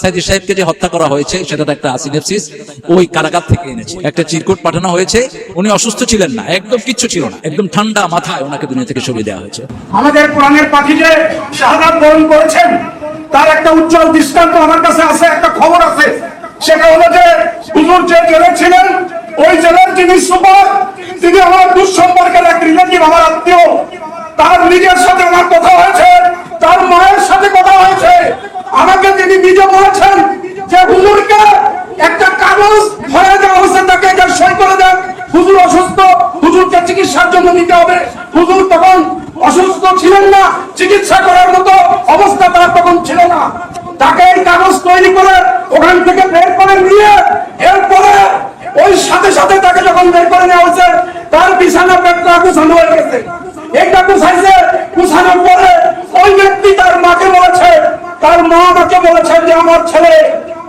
সাইদি সাহেবকে যে হত্যা করা হয়েছে, সেটা তো একটা আসিনেপসিস ওই কারাগার থেকে এনেছে। একটা চিরকুট পাঠানো হয়েছে। উনি অসুস্থ ছিলেন না, একদম কিচ্ছু ছিল না, একদম ঠান্ডা মাথায় ওনাকে দুনিয়া থেকে সরিয়ে দেওয়া হয়েছে। আমাদের কোরআনের পাখি যে শাহাদাত বরণ করেছেন, তার একটা উজ্জ্বল দৃষ্টান্ত আমার কাছে আছে, একটা খবর আছে। সেটা হলো যে, হুজুর যে জেলে ছিলেন, ওই জেলার যিনি সুপার, তিনি আমার দুঃসম্পর্কের এক রিলেটিভ আমার আত্মীয়। তার নিজের সাথে আমার কথা হয়েছে, তার মায়ের সাথে কথা হয়েছে। আমাকে তিনি নিজে বলেছেন যে হুজুরকে একটা কাগজ ধরে দেওয়া হয়েছে, তাকে এটা সই করে দেন। হুজুর অসুস্থ, হুজুরকে চিকিৎসার জন্য নিতে হবে। হুজুর তখন অসুস্থ ছিলেন না, চিকিৎসা করার মতো অবস্থা তার তখন ছিল না। তাকে এই কাগজ তৈরি করে ওখান থেকে বের করে নিয়ে, এরপরে ওই সাথে সাথে তাকে যখন বের করে নেওয়া হয়েছে, তার বিছানা পেটটা গুছানো হয়ে গেছে। এইটা গুছাইছে, গুছানোর পরে ওই ব্যক্তি তার মাকে বলেছে তার মা আমাকে বলেছেন যে আমার ছেলে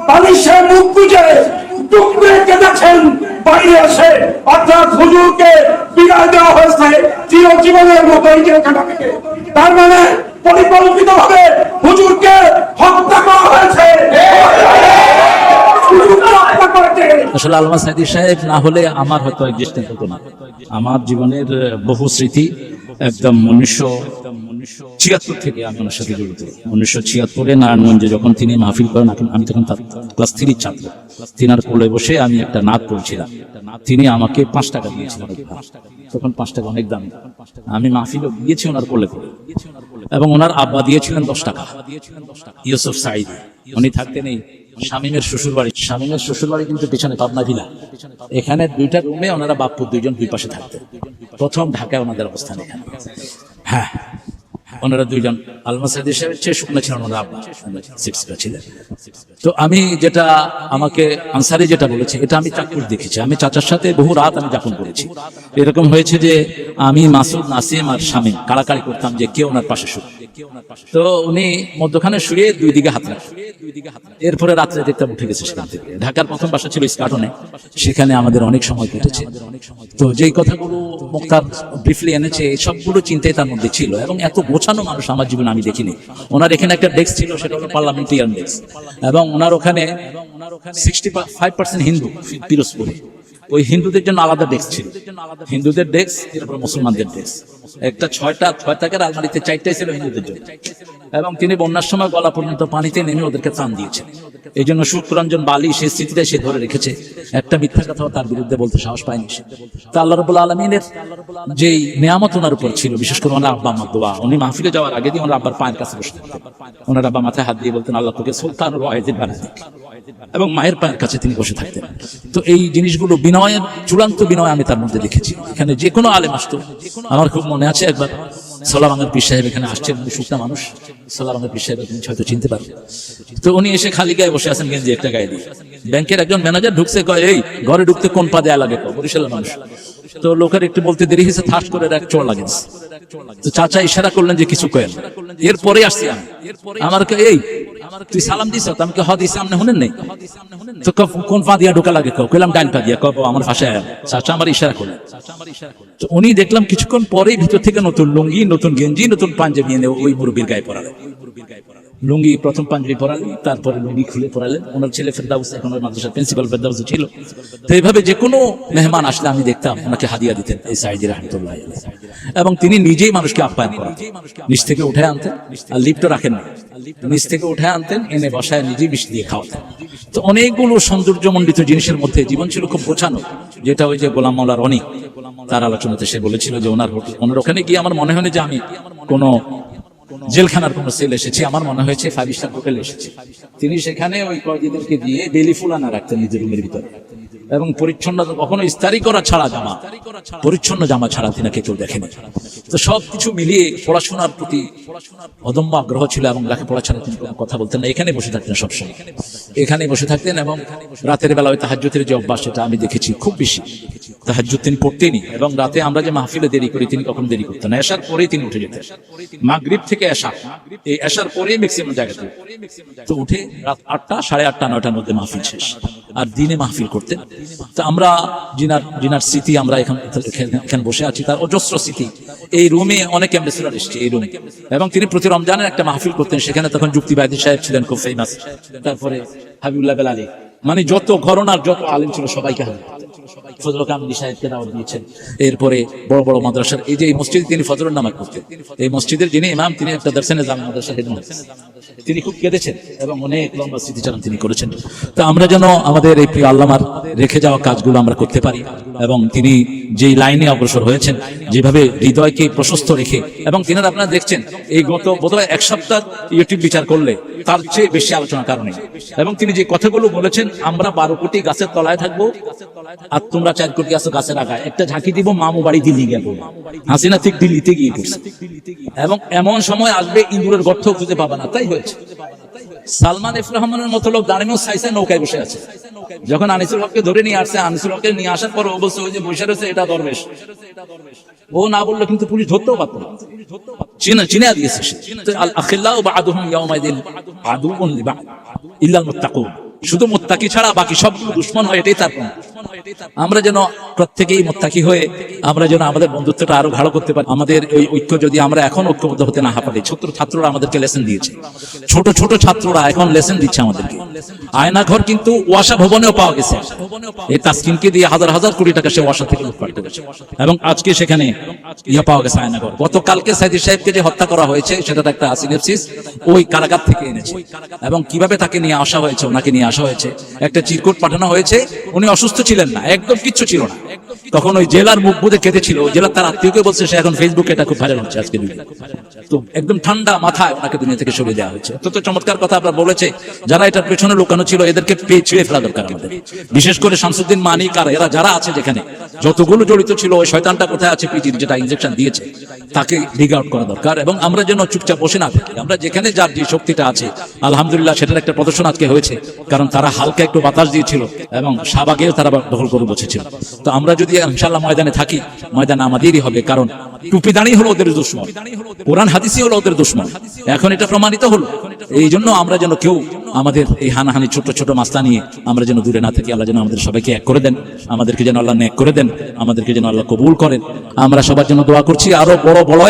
বালিশে মুখ গুজে টুকরে কেঁদেছেন, বাইরে এসে। অর্থাৎ হুজুরকে বিদায় দেওয়া হয়েছে চিরজীবনের মতো এই জেলখানা থেকে। তার মানে পরিকল্পিত ভাবে হুজুরকে হত্যা করা হয়েছে হুজুরকে হত্যা করেছে আসলে আলমা সাইদি সাহেব, না হলে আমার হয়তো এক্সিস্টেন্স হতো না। আমার জীবনের বহু স্মৃতি একদম উনিশশো ছিয়াত্তর থেকে আমি ওনার সাথে জড়িত। উনিশশো ছিয়াত্তরে নারায়ণগঞ্জে যখন তিনি মাহফিল করেন, আমি তখন তার ক্লাস থ্রির ছাত্র। তিনার কোলে বসে আমি একটা নাচ করছিলাম। তিনি আমাকে পাঁচ টাকা দিয়েছিলেন তখন পাঁচ টাকা অনেক দামি। আমি মাহফিলও দিয়েছি ওনার কোলে করে। এবং ওনার আব্বা দিয়েছিলেন দশ টাকা। ইউসুফ সাইদি উনি থাকতেন এই শামীমের শ্বশুর বাড়ি শামীমের শ্বশুর বাড়ি কিন্তু পিছনে পাবনা ভিলা। এখানে দুইটা রুমে ওনারা বাপ্পুর দুইজন দুই পাশে থাকতেন। প্রথম ঢাকায় ওনাদের অবস্থান এখানে। হ্যাঁ ওনারা দুইজন আলমাসাদ হিসেবে চেয়ে শুকনো ছিলেন ওনারা আব্বা ছিলেন। তো আমি যেটা, আমাকে আনসারি যেটা বলেছে, এটা আমি চাকুর দেখেছি। আমি চাচার সাথে বহু রাত আমি যাপন করেছি। এরকম হয়েছে যে আমি মাসুদ, নাসিম আর শামীম কাড়াকাড়ি করতাম যে কে ওনার পাশে শুয়ে তো উনি মধ্যখানে শুয়ে দুই দিকে হাত এরপরে রাত্রে দেখতাম উঠে গেছে সেখান থেকে। ঢাকার প্রথম বাসা ছিল স্কাটনে। সেখানে আমাদের অনেক সময় কেটেছে। তো যেই কথাগুলো মুক্তার ব্রিফলি এনেছে সবগুলো চিন্তাই তার মধ্যে ছিল এবং এত গোছানো মানুষ আমার জীবনে আমি দেখিনি। ওনার এখানে একটা ডেস্ক ছিল, সেটা হলো পার্লামেন্টারিয়ান ডেস্ক এবং ওনার ওখানে সিক্সটি ফাইভ পার্সেন্ট হিন্দু পিরোজপুরে ওই হিন্দুদের জন্য আলাদা ডেস্ক ছিল। হিন্দুদের ডেস্ক, এরপর মুসলমানদের ডেস্ক। একটা ছয়টা ছয় টাকার আলমারিতে ছিল হিন্দুদের জন্য। এবং তিনি বন্যার সময় গলা পর্যন্ত পানিতে নেমে ওদেরকে ত্রাণ দিয়েছেন। এই জন্য শুক্রাঞ্জন বালি সে স্মৃতিটা সে ধরে রেখেছে, একটা মিথ্যা কথাও তার বিরুদ্ধে বলতে সাহস পায়নি সে। তা আল্লাহ আলমিনের যেই নিয়ামত ওনার উপর ছিল, বিশেষ করে ওনার আব্বা আমার দোয়া, উনি মাহফিলে যাওয়ার আগে দিয়ে ওনার আব্বার পায়ের কাছে বসে ওনার আব্বা মাথায় হাত দিয়ে বলতেন, আল্লাহ তোকে সুলতান ওয়াহিদিন বানা দিক। এবং মায়ের পায়ের কাছে তিনি বসে থাকতেন। তো এই জিনিসগুলো বিনয়ের চূড়ান্ত বিনয় আমি তার মধ্যে দেখেছি। এখানে যে কোনো আলেম আসতো। আমার খুব মনে আছে একবার সোলাবাঙ্গের পীর সাহেব এখানে আসছেন, উনি শুকনা মানুষ। সোলাবাঙ্গের পীর সাহেব আপনি হয়তো চিনতে পারবেন তো উনি এসে খালি গায়ে বসে আছেন গেঞ্জি একটা গায়ে দিয়ে। ব্যাংকের একজন ম্যানেজার ঢুকছে, কয়, এই, ঘরে ঢুকতে কোন পা দেয়া লাগে বরিশালের মানুষ। তো লোকের একটু বলতে দেরি হয়েছে থাস করে এক চোর লাগে। তো চাচা ইশারা করলেন যে কিছু কেন এরপরে আসছি আমি। আমার এই, তুই সালাম আমি নাই? কোন পা দিয়া ঢোকা লাগে কইলাম ডাইন পা দিয়া আমার ভাষায়। চাচা আমার ইশারা করলেন। উনি দেখলাম কিছুক্ষণ পরেই ভিতর থেকে নতুন লুঙ্গি, নতুন গেঞ্জি, নতুন পাঞ্জাবি এনে ওই মুরব্বীর গায়ে পরালেন। লুঙ্গি প্রথম পাঞ্জাবি পরালেন, তারপরে লুঙ্গি খুলে পরালেন। ওনার ছেলে ফেরদাউস, এখন ওর মাদ্রাসার প্রিন্সিপাল ফেরদাউস ছিল। তো এইভাবে যে কোনো মেহমান আসলে আমি দেখতাম, ওনাকে হাদিয়া দিতেন, এই সাইদি রহমতুল্লাহ এবং তিনি নিজেই মানুষকে আপ্যায়ন করেন নিচ থেকে উঠে আনতেন, আর লিফটও রাখেন না। নিচ থেকে উঠে আনতেন, এনে বসায় নিজেই বিষ দিয়ে খাওয়াতেন। তো অনেকগুলো সৌন্দর্যমণ্ডিত জিনিসের মধ্যে জীবন ছিল খুব গোছানো, যেটা ওই যে গোলাম মাওলার অনেক তার আলোচনাতে সে বলেছিল যে ওনার ওনার ওখানে গিয়ে আমার মনে হয় যে আমি কোনো জেলখানার কোন সেল এসেছে, আমার মনে হয়েছে ফাইভ স্টার হোটেল এসেছে। তিনি সেখানে ওই কয়েদিদেরকে দিয়ে বেলি ফুলানা রাখতেন নিজের রুমের ভিতরে। এবং পরিচ্ছন্ন কখনো ইস্তারি করা ছাড়া জামা। পরিচ্ছন্ন জামা ছাড়া তিনাকে কেউ দেখেনি। তো সবকিছু মিলিয়ে পড়াশোনার প্রতি অদম্য আগ্রহ ছিল এবং লেখাপড়া ছাড়া তিনি কথা বলতেন না। এখানে বসে থাকতেন সবসময়। এখানে বসে থাকতেন এবং রাতের বেলা ওই তাহাজ্যতের যে অভ্যাস, সেটা আমি দেখেছি খুব বেশি। তাহাজ্জুদ তিনি পড়তেনই এবং রাতে আমরা যে মাহফিলে দেরি করি, তিনি কখন দেরি করতেন না। এসার পরেই তিনি উঠে যেতেন। মাগরিব থেকে এসা এই এসার পরেই ম্যাক্সিমাম জায়গাতে তো উঠে রাত আটটা, সাড়ে আটটা, নয়টার মধ্যে মাহফিল শেষ। আর দিনে মাহফিল করতেন। তা আমরা জিনার জিনার স্মৃতি আমরা এখানে বসে আছি, তার অজস্র স্মৃতি। এই রুমে অনেক অ্যাম্বাসেডর এসছে, এই রুমে। এবং তিনি প্রতি রমজানের একটা মাহফিল করতেন, সেখানে তখন যুক্তিবাদী সাহেব ছিলেন, খুব ফেমাস তারপরে মানে যত ঘরনার যত আলিম ছিল, সবাইকে হাজির দিয়েছেন। এরপরে বড় বড় মাদ্রাসার, এই যে এই মসজিদে তিনি ফজলের নামাজ করতেন। এই মসজিদের যিনি ইমাম, তিনি একটা দর্শনে জামা মাদ্রাসা হেড তিনি খুব কেঁদেছেন এবং অনেক লম্বা স্মৃতিচারণ তিনি করেছেন। তো আমরা যেন আমাদের এই প্রিয় আল্লামার রেখে যাওয়া কাজগুলো আমরা করতে পারি এবং তিনি যেই লাইনে অগ্রসর হয়েছেন, যেভাবে হৃদয়কে প্রশস্ত রেখে এবং তিনারা আপনারা দেখছেন, এই গত বোধহয় এক সপ্তাহ ইউটিউব বিচার করলে তার চেয়ে বেশি আলোচনা কারণে। এবং তিনি যে কথাগুলো বলেছেন, আমরা বারো কোটি গাছের তলায় থাকব আর তোমরা চার কোটি আছো গাছের আগায়। একটা ঝাঁকি দিব, মামু বাড়ি দিল্লি গেল। হাসিনা ঠিক দিল্লিতে গিয়ে এবং এমন সময় আসবে ইন্দুরের গর্ত খুঁজে পাবা না, তাই হয়েছে সালমান এফ রহমানের মতো লোক দাঁড়ানো সাইসে নৌকায় বসে আছে। যখন আনিসুল হককে ধরে নিয়ে আসছে, আনিসুল হককে নিয়ে আসার পর ও বলছে যে বসে রয়েছে, এটা দরবেশ। ও না বলল কিন্তু পুলিশ ধরতেও পারতো না। চিনা চিনা দিয়েছে আল আখিল্লাহু বা'দুহুম ইয়াওমাইদিন আদুউন লিবা'দ ইল্লাল মুত্তাকুন। শুধু মুত্তাকি ছাড়া বাকি সবগুলো দুশ্মন হয়, এটাই তার। আমরা যেন প্রত্যেকেই মোত্তাকি হয়ে আমরা যেন আমাদের বন্ধুত্বটা আরও ভালো করতে পারি। আমাদের ওই ঐক্য যদি আমরা এখন ঐক্যবদ্ধ হতে না পারি ছোট ছাত্ররা আমাদেরকে লেসন দিয়েছে। ছোট ছোট ছাত্ররা এখন লেসন দিচ্ছে আমাদেরকে। আয়না ঘর কিন্তু ওয়াসা ভবনেও পাওয়া গেছে। এই তাসকিনকে দিয়ে হাজার হাজার কোটি টাকা সে ওয়াসা থেকে লুটপাট করেছে। এবং আজকে সেখানে ইয়ে পাওয়া গেছে আয়না ঘর গতকালকে সাইদি সাহেবকে যে হত্যা করা হয়েছে সেটা একটা সিনেপসিস ওই কারাগার থেকে এনেছে। এবং কীভাবে তাকে নিয়ে আসা হয়েছে ওনাকে নিয়ে আসা হয়েছে একটা চিরকুট পাঠানো হয়েছে উনি অসুস্থ ছিলেন না একদম কিচ্ছু ছিল না। তখন ওই জেলার মুখ বুঝে কেঁদেছিল ওই জেলার তার আত্মীয়কে বলছে সে এখন ফেসবুকে এটা খুব ভাইরাল হচ্ছে আজকে দিনে। তো একদম ঠান্ডা মাথায় ওনাকে দুনিয়া থেকে সরিয়ে দেওয়া হয়েছে। তো চমৎকার কথা আপনার বলেছে যারা এটার পেছনে লুকানো ছিল, এদেরকে পেয়ে ফেলা দরকার আমাদের। বিশেষ করে শামসুদ্দিন মানিক আর এরা যারা আছে যেখানে, যতগুলো জড়িত ছিল, ওই শয়তানটা কোথায় আছে পিজির যেটা ইনজেকশন দিয়েছে, তাকে ডিগ আউট করা দরকার এবং আমরা যেন চুপচাপ বসে না আমরা যেখানে যার যে শক্তিটা আছে, আলহামদুলিল্লাহ সেটার একটা প্রদর্শন আজকে হয়েছে, কারণ তারা হালকা একটু বাতাস দিয়েছিল এবং শাহবাগেও তারা দখল করে বসেছিল। তো আমরা যদি ইনশাল্লাহ ময়দানে থাকি, ময়দান আমাদেরই হবে, কারণ টুপি দাঁড়িয়ে হলো ওদের দুশ্মন, কোরআন হাদিসই হলো ওদের দুশ্মন। এখন এটা প্রমাণিত হলো। এই জন্য আমরা যেন কেউ আমাদের এই হানাহানি ছোট ছোট মাস্তা নিয়ে আমরা যেন দূরে না থাকি, আল্লাহ যেন আমাদের সবাইকে এক করে দেন, আমাদেরকে যেন আল্লাহ ন্যাক করে দেন, আমাদেরকে যেন আল্লাহ কবুল করেন। আমরা সবার জন্য দোয়া করছি, আরও বড় বড়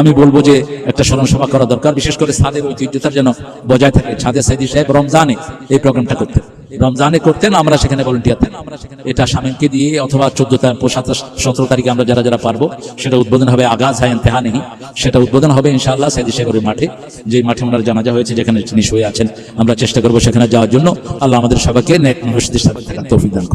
আমি বলব যে একটা স্মরণ সভা করা দরকার, বিশেষ করে সাদের ঐতিহ্যতার যেন বজায় থাকে। ছাদে সাইদি সাহেব রমজানে এই প্রোগ্রামটা করতেন। রমজানে করতেন, আমরা সেখানে ভলেন্টিয়ার এটা স্বামীকে দিয়ে অথবা চোদ্দ সতেরো তারিখে আমরা যারা যারা পারব, সেটা উদ্বোধন হবে আগাজ হায়ান তেহা নেই সেটা উদ্বোধন হবে ইনশাআল্লাহ সাইদি শেখরের মাঠে। যে মাঠে ওনার জানাজা হয়েছে, যেখানে তিনি শুয়ে আছেন, আমরা চেষ্টা করব সেখানে যাওয়ার জন্য। আল্লাহ আমাদের সবাইকে নেক মানুষদের সাথে তৌফিক দান